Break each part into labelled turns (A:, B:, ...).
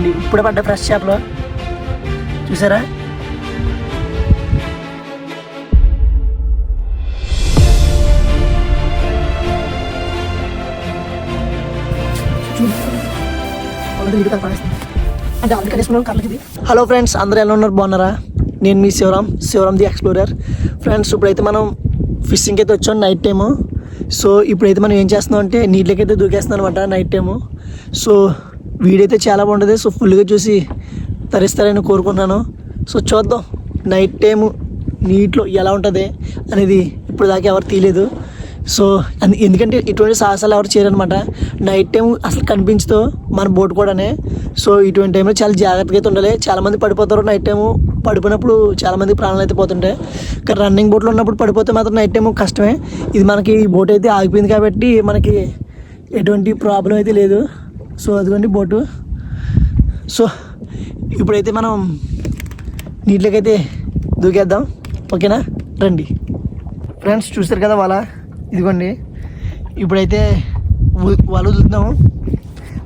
A: ఉంది. ఇప్పుడే పడ్డ ఫ్రెష్ చేపలు. చూసారా? హలో ఫ్రెండ్స్ అందరూ ఎలా ఉన్నారు? బాగున్నారా? నేను మీ Sivaram Sivaram the explorer. Friends ఇప్పుడైతే మనం ఫిషింగ్కి అయితే వచ్చాం నైట్ టైము. సో ఇప్పుడైతే మనం ఏం చేస్తున్నాం అంటే నీటిలోకి అయితే దూకేస్తున్నాం అనమాట నైట్ టైము. సో వీడియో అయితే చాలా బాగుంటుంది. సో ఫుల్గా చూసి తరిస్తారని కోరుకుంటున్నాను. సో చూద్దాం. నైట్ టైము నీటిలో ఎలా ఉంటుంది అనేది ఇప్పుడు దాకా ఎవరు తీయలేదు. సో ఎందుకంటే ఇటువంటి సాహసాలు ఎవరు చేయరనమాట నైట్ టైం అసలు కనిపించదు మన బోట్ కూడానే. సో ఇటువంటి టైంలో చాలా జాగ్రత్తగా అయితే ఉండాలి. చాలామంది పడిపోతారు నైట్ టైము. పడిపోయినప్పుడు చాలామంది ప్రాణాలు అయితే పోతుంటాయి. కానీ రన్నింగ్ బోట్లో ఉన్నప్పుడు పడిపోతే మాత్రం నైట్ టైం కష్టమే. ఇది మనకి ఈ బోట్ అయితే ఆగిపోయింది కాబట్టి మనకి ఎటువంటి ప్రాబ్లం అయితే లేదు. సో అదిగోండి బోటు. సో ఇప్పుడైతే మనం నీటిలోకైతే అయితే దూకేద్దాం. ఓకేనా? రండి. ఫ్రెండ్స్ చూస్తారు కదా వాళ్ళ ఇదిగోండి. ఇప్పుడైతే వాళ్ళు వల వదులుతున్నాము.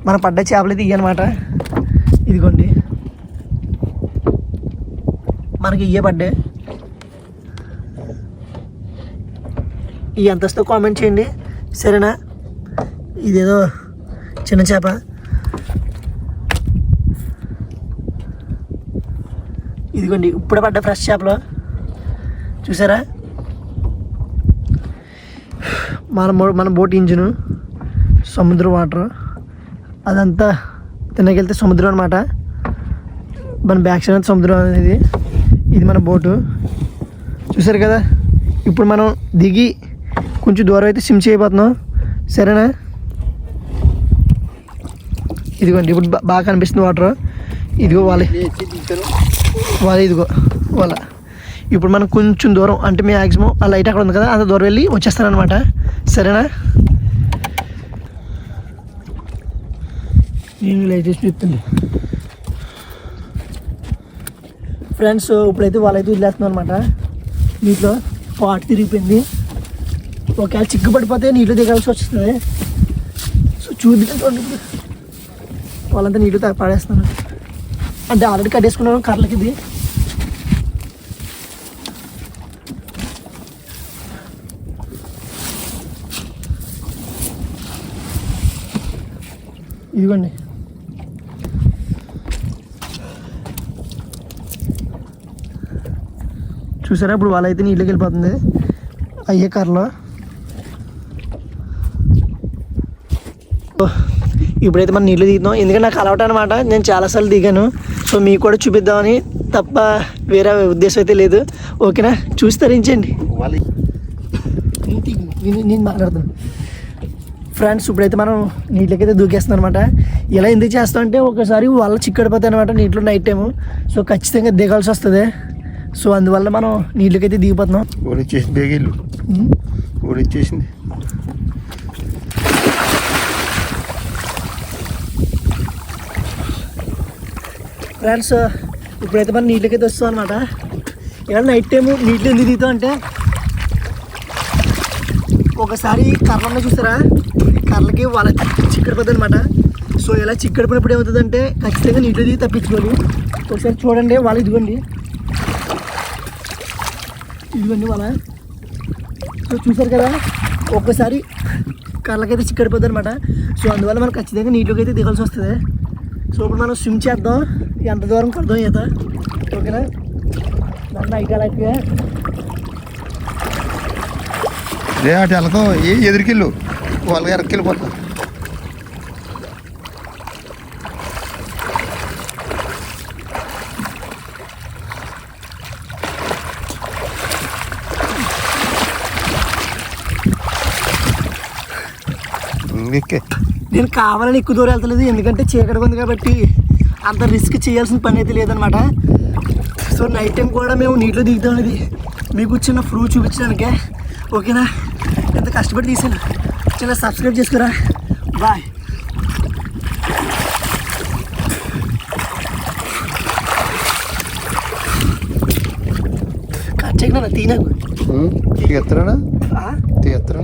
A: మనం పడ్డ చేపలు అయితే ఇయ్యనమాట ఇదిగోండి. మనకి ఇయ్యే పడ్డాయి. ఈ అంతస్తు కామెంట్ చేయండి. సరేనా? ఇదేదో చిన్న చేప. ఇదిగోండి ఇప్పుడే పడ్డ ఫ్రెష్ చేపలు. చూసారా? మన మన బోట్ ఇంజిన్ సముద్ర వాటర్ అదంతా తినకెళ్తే సముద్రం అనమాట మన బ్యాక్ సైడ్ అంతా సముద్రం అనేది. ఇది మన బోటు. చూసారు కదా? ఇప్పుడు మనం దిగి కొంచెం దూరం అయితే సిమ్ చేయబోతున్నాం. సరేనా? ఇదిగోండి ఇప్పుడు బాగా కనిపిస్తుంది వాటర్. ఇదిగో వాళ్ళ. వాళ్ళ ఇదిగో వాళ్ళ. ఇప్పుడు మనం కొంచెం దూరం అంటే మ్యాక్సిమం ఆ లైట్ అక్కడ ఉంది కదా అంత దూరం వెళ్ళి వచ్చేస్తానమాట సరేనా? నేను లైట్ వేసి చెప్తుంది ఫ్రెండ్స్ ఇప్పుడైతే వాళ్ళైతే వదిలేస్తున్నాం అనమాట నీటిలో పాట తిరిగిపోయింది. ఒకవేళ చిక్కు పడిపోతే నీటిలో దిగాల్సి వస్తుంది. సో చూద్దాం చూడండి ఇప్పుడు. వాళ్ళంతా నీళ్ళు తా- పాడేస్తున్నారు అంటే ఆల్రెడీ కట్టేసుకున్నాను కర్రలకి ఇది. ఇదిగోండి. చూసారా? ఇప్పుడు వాళ్ళైతే నీళ్ళకి వెళ్ళిపోతుంది అయ్యే కర్రలో. ఇప్పుడైతే మనం నీళ్ళు దిగుతాం ఎందుకంటే నాకు అలవాటు అనమాట నేను చాలాసార్లు దిగాను. సో మీకు కూడా చూపిద్దామని తప్ప వేరే ఉద్దేశం అయితే లేదు. ఓకేనా? చూసి తరించండి. నేను మాట్లాడుతాను. ఫ్రెండ్స్ ఇప్పుడైతే మనం నీటిలోకి అయితే దూకేస్తున్నాం అనమాట ఇలా ఎందుకు చేస్తాం అంటే ఒకసారి వల్ల చిక్కడిపోతాయి అనమాట నీటిలో నైట్ టైము. సో ఖచ్చితంగా దిగాల్సి వస్తుంది. సో అందువల్ల మనం నీటిలోకి అయితే దిగిపోతున్నాం
B: ఓడిచ్చేసింది
A: ఫ్రెండ్స్ ఇప్పుడైతే మనం నీటికి అయితే వస్తాం అనమాట ఇలా నైట్ టైము నీళ్ళు ఎందుకు దిగుతాం అంటే ఒకసారి కర్రలో చూస్తారా? కర్రలకి వాళ్ళ చిక్కడిపోతుంది అనమాట సో ఇలా చిక్కడిపోయినప్పుడు ఏమవుతుందంటే ఖచ్చితంగా నీళ్ళు దిగి తప్పించుకోవాలి ఒకసారి చూడండి వాళ్ళు ఇదిగోండి. ఇదిగోండి వాళ్ళ సో చూసారు కదా ఒక్కసారి కళ్ళకైతే చిక్కడిపోద్ది అనమాట సో అందువల్ల మనం ఖచ్చితంగా నీటిలోకి అయితే దిగాల్సి వస్తుంది. సో ఇప్పుడు మనం స్విమ్ చేద్దాం. ఎంత దూరం కొడదాం ఈత. ఓకేనా? నన్ను అలాగే
B: రే అటు వెళ్తాం ఏ ఎదురుకెళ్ళు. వాళ్ళకి ఎరక్కెళ్ళిపోతా
A: నేను కావాలని ఎక్కువ దూరం వెళ్తలేదు. ఎందుకంటే చీకటి ఉంది కాబట్టి అంత రిస్క్ చేయాల్సిన పని అయితే లేదనమాట సో నైట్ టైం కూడా మేము నీటిలో దిగుతాం అనేది మీకు చిన్న ఫ్రూ చూపించడానికే. ఓకేనా? ఎంత కష్టపడి తీసాను. చిన్న సబ్స్క్రైబ్ చేసుకురా. బాయ్ కట్ చేయకుండా తీనకు
B: తీస్తారా
A: ఆ?
B: తీస్తారా